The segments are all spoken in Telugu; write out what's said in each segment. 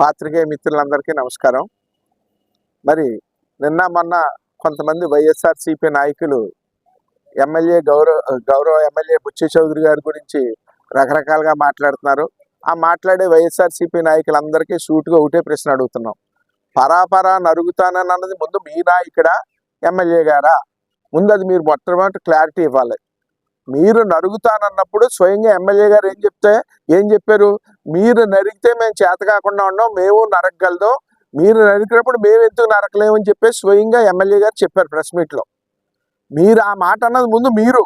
పాత్రికేయ మిత్రులందరికీ నమస్కారం. మరి నిన్న మొన్న కొంతమంది వైఎస్ఆర్సీపీ నాయకులు ఎమ్మెల్యే గౌరవ గౌరవ ఎమ్మెల్యే బుచ్చి చౌదరి గారి గురించి రకరకాలుగా మాట్లాడుతున్నారు. ఆ మాట్లాడే వైఎస్ఆర్సీపీ నాయకులందరికీ సూటుగా ఒకటే ప్రశ్న అడుగుతున్నాం. పరాపరా నరుగుతానని అన్నది ముందు మీ నాయకుడా ఎమ్మెల్యే గారా? ముందు అది మీరు మొట్టమొదటి క్లారిటీ ఇవ్వాలి. మీరు నరుగుతానన్నప్పుడు స్వయంగా ఎమ్మెల్యే గారు ఏం చెప్తే ఏం చెప్పారు? మీరు నరికితే మేము చేత కాకుండా ఉన్నాం మేము నరకగలదు. మీరు నరికినప్పుడు మేము ఎందుకు నరకలేమని చెప్పేసి స్వయంగా ఎమ్మెల్యే గారు చెప్పారు ప్రెస్ మీట్లో మీరు ఆ మాట అన్నది ముందు మీరు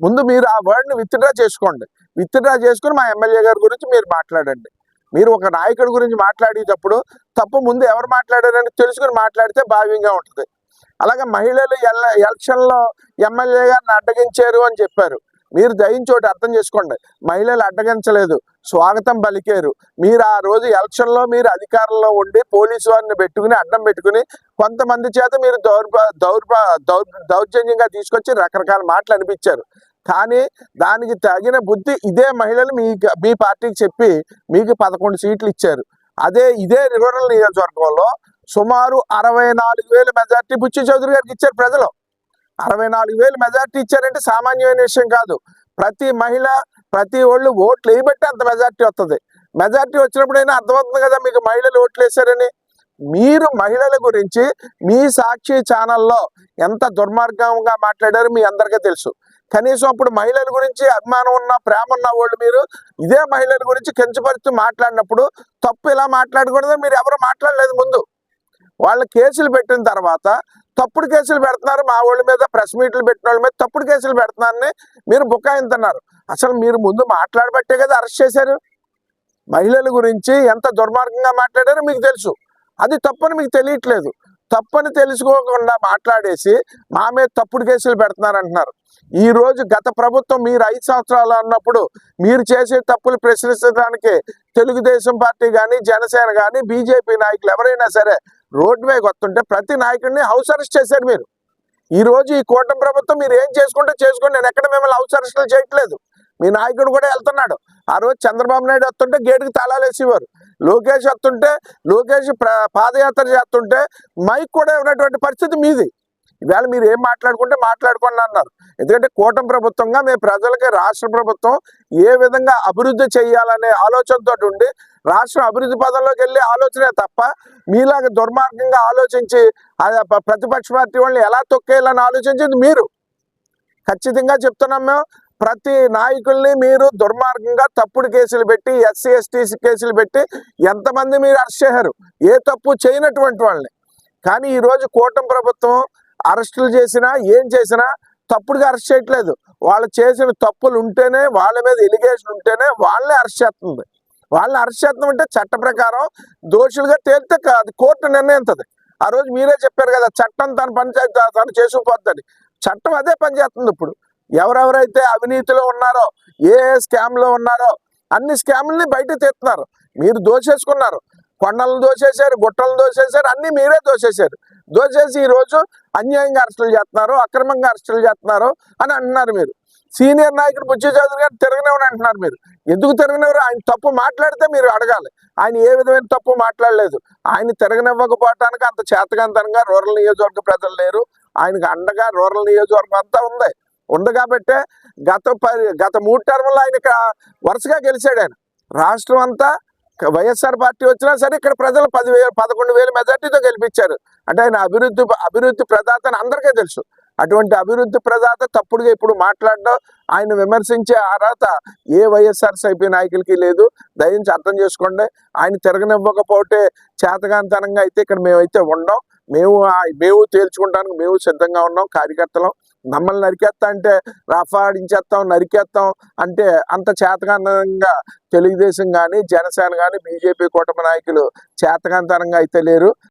ముందు మీరు ఆ వర్డ్ని విత్డ్రా చేసుకోండి. విత్డ్రా చేసుకుని మా ఎమ్మెల్యే గారి గురించి మీరు మాట్లాడండి. మీరు ఒక నాయకుడి గురించి మాట్లాడేటప్పుడు తప్పు ముందు ఎవరు మాట్లాడారని తెలుసుకుని మాట్లాడితే భావ్యంగా ఉంటుంది. అలాగే మహిళలు ఎల ఎలక్షన్లో ఎమ్మెల్యే గారిని అడ్డగించారు అని చెప్పారు. మీరు దయించోటి అర్థం చేసుకోండి. మహిళలు అడ్డగించలేదు. స్వాగతం పలికారు. మీరు ఆ రోజు ఎలక్షన్లో మీరు అధికారంలో ఉండి పోలీసు వారిని పెట్టుకుని అడ్డం పెట్టుకుని కొంతమంది చేత మీరు దౌర్భ దౌర్భ దౌర్ దౌర్జన్యంగా తీసుకొచ్చి రకరకాల మాటలు అనిపించారు. కానీ దానికి తగిన బుద్ధి ఇదే మహిళలు మీ మీ పార్టీకి చెప్పి మీకు పదకొండు సీట్లు ఇచ్చారు. అదే ఇదే రూరల్ నియోజకవర్గంలో సుమారు అరవై నాలుగు వేల మెజార్టీ బుచ్చి చౌదరి గారికి ఇచ్చారు ప్రజలు. అరవై నాలుగు వేలు మెజార్టీ ఇచ్చారంటే సామాన్యమైన విషయం కాదు. ప్రతి మహిళ ప్రతి ఒళ్ళు ఓట్లు వేయబట్టి అంత మెజార్టీ వస్తుంది మెజార్టీ వచ్చినప్పుడైనా అర్థమవుతుంది కదా మీకు మహిళలు ఓట్లు వేశారని. మీరు మహిళల గురించి మీ సాక్షి ఛానల్లో ఎంత దుర్మార్గంగా మాట్లాడారో మీ అందరికీ తెలుసు. కనీసం అప్పుడు మహిళల గురించి అభిమానం ఉన్న ప్రేమ ఉన్న వాళ్ళు మీరు ఇదే మహిళల గురించి కించపరుస్తూ మాట్లాడినప్పుడు తప్పు ఇలా మాట్లాడకూడదని మీరు ఎవరు మాట్లాడలేదు ముందు. వాళ్ళ కేసులు పెట్టిన తర్వాత తప్పుడు కేసులు పెడుతున్నారు. మా వాళ్ళ మీద ప్రెస్ మీట్లు పెట్టిన వాళ్ళ మీద తప్పుడు కేసులు పెడుతున్నారని మీరు బుకాయింతున్నారు అసలు మీరు ముందు మాట్లాడబట్టే కదా అరెస్ట్ చేశారు. మహిళల గురించి ఎంత దుర్మార్గంగా మాట్లాడారో మీకు తెలుసు. అది తప్పని మీకు తెలియట్లేదు. తప్పని తెలుసుకోకుండా మాట్లాడేసి మా మీద తప్పుడు కేసులు పెడుతున్నారంటున్నారు. ఈరోజు ఈ రోజు గత ప్రభుత్వం మీరు ఐదు సంవత్సరాలు అన్నప్పుడు మీరు చేసే తప్పులు ప్రశ్నించడానికి తెలుగుదేశం పార్టీ కానీ జనసేన కానీ బీజేపీ నాయకులు ఎవరైనా సరే రోడ్ మీద వస్తుంటే ప్రతి నాయకుడిని హౌస్ అరెస్ట్ చేశారు మీరు. ఈ రోజు ఈ కూటమి ప్రభుత్వం మీరు ఏం చేసుకుంటే చేసుకోండి. నేను ఎక్కడ మిమ్మల్ని హౌస్ అరెస్టులు చేయట్లేదు. మీ నాయకుడు కూడా వెళ్తున్నాడు. ఆ రోజు చంద్రబాబు నాయుడు వస్తుంటే గేటుకి తాళాలు వేసేవారు. లోకేష్ వస్తుంటే లోకేష్ పాదయాత్ర చేస్తుంటే మైక్ కూడా ఉన్నటువంటి పరిస్థితి మీది. ఇవాళ మీరు ఏం మాట్లాడుకుంటే మాట్లాడుకోండి అన్నారు. ఎందుకంటే కూటమి ప్రభుత్వంగా మేము ప్రజలకి రాష్ట్ర ప్రభుత్వం ఏ విధంగా అభివృద్ధి చేయాలనే ఆలోచనతో ఉండి రాష్ట్రం అభివృద్ధి పదంలోకి వెళ్ళే ఆలోచనే తప్ప మీలాగా దుర్మార్గంగా ఆలోచించి ప్రతిపక్ష పార్టీ వాళ్ళని ఎలా తొక్కేయాలని ఆలోచించింది మీరు. ఖచ్చితంగా చెప్తున్నాం మేము ప్రతి నాయకుల్ని మీరు దుర్మార్గంగా తప్పుడు కేసులు పెట్టి ఎస్సీ ఎస్టీ కేసులు పెట్టి ఎంతమంది మీరు అరెస్ట్ చేశారు? ఏ తప్పు చేయనటువంటి వాళ్ళని. కానీ ఈరోజు కూటమి ప్రభుత్వం అరెస్టులు చేసినా ఏం చేసినా తప్పుడుగా అరెస్ట్ చేయట్లేదు. వాళ్ళు చేసిన తప్పులు ఉంటేనే వాళ్ళ మీద ఎలిగేషన్ ఉంటేనే వాళ్ళే అరెస్ట్ చేస్తుంది. వాళ్ళని అరెస్ట్ చేస్తాం అంటే చట్ట ప్రకారం దోషులుగా తేలితే కాదు అది కోర్టు నిర్ణయించదు ఆ రోజు మీరే చెప్పారు కదా చట్టం తన పని తను చేసుకుపోద్దని. చట్టం అదే పని చేస్తుంది ఇప్పుడు. ఎవరెవరైతే అవినీతిలో ఉన్నారో ఏ ఏ స్కామ్లో ఉన్నారో అన్ని స్కామ్లని బయట తీస్తున్నారు. మీరు దోషేసుకున్నారు. కొండలను దోచేశారు గుట్టలను దోచేశారు అన్నీ మీరే దోచేశారు దోచేసి ఈ రోజు అన్యాయంగా అరెస్టులు చేస్తున్నారు అక్రమంగా అరెస్టులు చేస్తున్నారు అని అంటున్నారు మీరు. సీనియర్ నాయకుడు బుజ్జి చౌదరి గారు తిరగనివ్వని అంటున్నారు మీరు. ఎందుకు తిరగనివ్వరు? ఆయన తప్పు మాట్లాడితే మీరు అడగాలి. ఆయన ఏ విధమైన తప్పు మాట్లాడలేదు. ఆయన తిరగనివ్వకపోవటానికి అంత చేతకంతనంగా రూరల్ నియోజకవర్గ ప్రజలు లేరు. ఆయనకు అండగా రూరల్ నియోజకవర్గం అంతా ఉంది. ఉంది కాబట్టే గత గత మూడు టర్ములు ఆయన వరుసగా గెలిచాడు ఆయన. రాష్ట్రం అంతా వైఎస్ఆర్ పార్టీ వచ్చినా సరే ఇక్కడ ప్రజలు పదివేలు పదకొండు వేల మెజార్టీతో గెలిపించారు. అంటే ఆయన అభివృద్ధి అభివృద్ధి ప్రదాత అని అందరికీ తెలుసు. అటువంటి అభివృద్ధి ప్రదాత తప్పుడుగా ఇప్పుడు మాట్లాడడం ఆయన విమర్శించే అర్హత ఏ వైఎస్ఆర్సీపీ నాయకులకి లేదు. దయించి అర్థం చేసుకోండి. ఆయన తిరగనివ్వకపోతే చేతగాంతనంగా అయితే ఇక్కడ మేమైతే ఉండం. మేము ఆ- మేము తేల్చుకుంటానికి మేము సిద్ధంగా ఉన్నాం. కార్యకర్తలం మమ్మల్ని నరికేస్తా అంటే రఫాడించేస్తాం నరికేస్తాం అంటే అంత చేతగానంగా తెలుగుదేశం కానీ జనసేన కానీ బీజేపీ కూటమి నాయకులు చేతగాంతనంగా అయితే లేరు.